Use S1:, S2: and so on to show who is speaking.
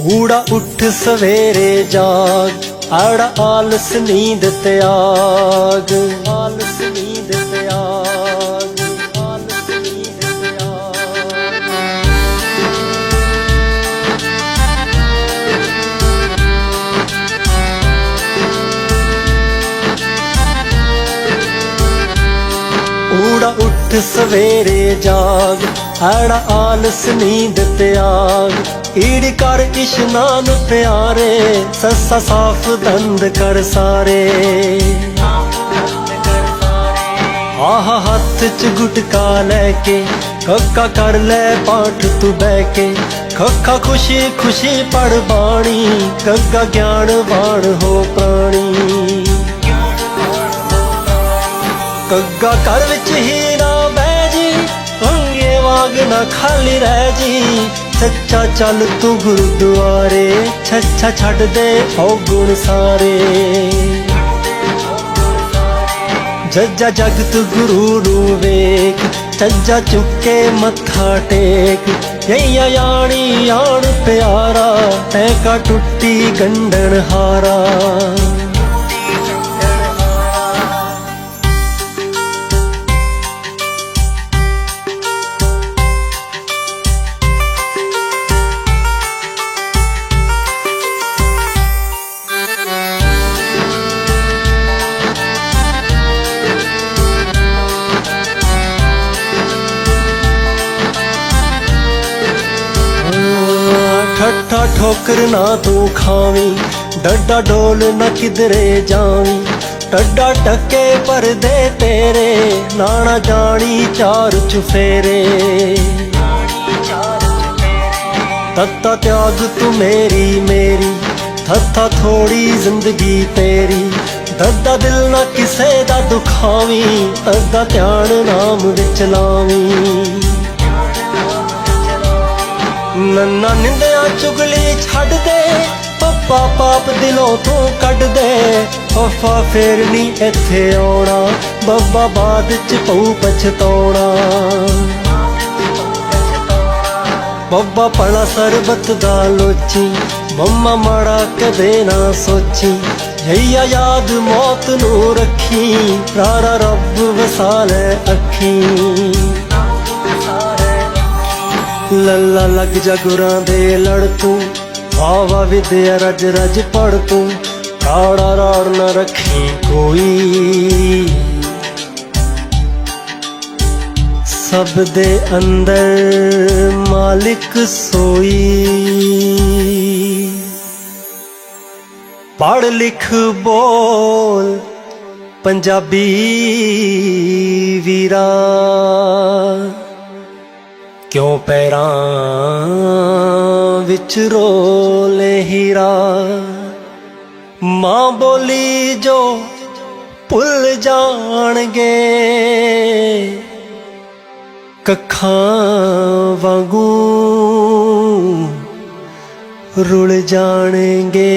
S1: ਊੜਾ ਉੱਠ ਸਵੇਰੇ ਜਾਗ ਆੜਾ ਆਲਸ ਨੀਂਦ ਤਿਆਗ ਊੜਾ ਉੱਠ ਸਵੇਰੇ ਜਾਗ ਆੜਾ ਆਲਸ ਨੀਂਦ ਤਿਆਗ ਈੜ ਕਰ ਇਸ਼ਨਾਨ ਪਿਆਰੇ, ਸੱਸਾ ਸਾਫ਼ ਦੰਦ ਕਰ ਸਾਰੇ। ਆਹ ਹੱਥ ਚ ਗੁਟਕਾ ਲੈ ਕੇ ਕੱਕਾ ਕਰ ਲੈ ਪਾਠ ਤੂੰ ਬਹਿ ਕੇ। ਖੱਖਾ ਖੁਸ਼ੀ ਖੁਸ਼ੀ ਪੜ ਬਾਣੀ, ਗੱਗਾ ਗਿਆਨ ਬਾਣ ਹੋ ਪ੍ਰਾਣੀ। ਕੱਗਾ ਘਰ ਵਿੱਚ ਹੀ ਨਾ ਬਹਿ ਜੀ ਅੰਗੇ ਵਾਂਗ ਨਾ ਖਾਲੀ ਰਹਿ ਜੀ। ਸੱਚਾ ਚੱਲ ਤੂੰ ਗੁਰਦੁਆਰੇ ਛੱਛਾ ਛੱਡ ਦੇ ਔਗੁਣ ਸਾਰੇ। ਜੱਜਾ ਜਗਤ ਗੁਰੂ ਨੂੰ ਵੇਖ, ਚੱਜਾ ਚੁੱਕੇ ਮੱਥਾ ਟੇਕ। ਯਈਆ ਯਾਣੀ ਯਾਣ ਪਿਆਰਾ ਐ ਕਾ ਟੁੱਟੀ ਗੰਢਣ ਹਾਰਾ ਠੱਠਾ ਠੋਕਰ ਨਾ ਤੂੰ ਖਾਵੀਂ, ਡੱਡਾ ਡੋਲ ਨਾ ਕਿਧਰੇ ਜਾਵੀਂ। ਟੱਡਾ ਟੱਕੇ ਪਰਦੇ ਤੇਰੇ, ਨਾਣਾ ਜਾਣੀ ਚਾਰ ਚੁਫੇਰੇ ਤੱਤਾ ਤਿਆਗ ਤੂੰ ਮੇਰੀ ਮੇਰੀ ਥੱਥਾ ਥੋੜੀ ਜ਼ਿੰਦਗੀ ਤੇਰੀ। ਦੱਦਾ ਦਿਲ ਨਾ ਕਿਸੇ ਦਾ ਦੁਖਾਵੀਂ ਅੱਦਾ ਧਿਆਨ ਨਾਮ ਵਿੱਚ ਲਾਵੀਂ। ਨੰਨਾ ਨਿੰਦਿਆ ਚੁਗਲੀ ਛੱਡ ਦੇ ਪੱਪਾ ਪਾਪ ਦਿਲੋਂ ਤੋਂ ਕੱਢ ਦੇ ਵਫਾ ਫੇਰ ਨਹੀਂ ਇੱਥੇ ਆਉਣਾ, ਬੱਬਾ ਬਾਦ ਚ ਪਊ ਪਛਤਾਉਣਾ। ਬੱਬਾ ਪੜਾ ਸਰਬਤ ਦਾ ਲੋਚੀ ਮੰਮਾ ਮਾੜਾ ਕਦੇ ਨਾ ਸੋਚੀ। ਜਈਆ ਯਾਦ ਮੌਤ ਨੂੰ ਰੱਖੀ, ਰਾਰਾ ਰੱਬ ਵਸਾਲੇ ਅੱਖੀ। ਲੱਲਾ ਲੱਗ ਜਾ ਗੁਰਾਂ ਦੇ ਲੜ ਤੂੰ। ਵਾਵਾ ਵਿਦਿਆ ਰਜ ਰਜ ਪੜ ਤੂੰ। ਕਾੜਾ ਰਾੜ ਨਾ ਰੱਖੀ ਕੋਈ। ਸਭ ਦੇ ਅੰਦਰ ਮਾਲਿਕ ਸੋਈ। ਪੜ ਲਿਖ ਬੋਲ ਪੰਜਾਬੀ ਵੀਰਾ। ਪੈਰਾਂ ਵਿੱਚ ਰੋਲੇ ਹੀਰਾ। ਮਾਂ ਬੋਲੀ ਜੋ ਭੁੱਲ ਜਾਣਗੇ ਕੱਖਾਂ ਵਾਂਗੂ ਰੁਲ ਜਾਣਗੇ।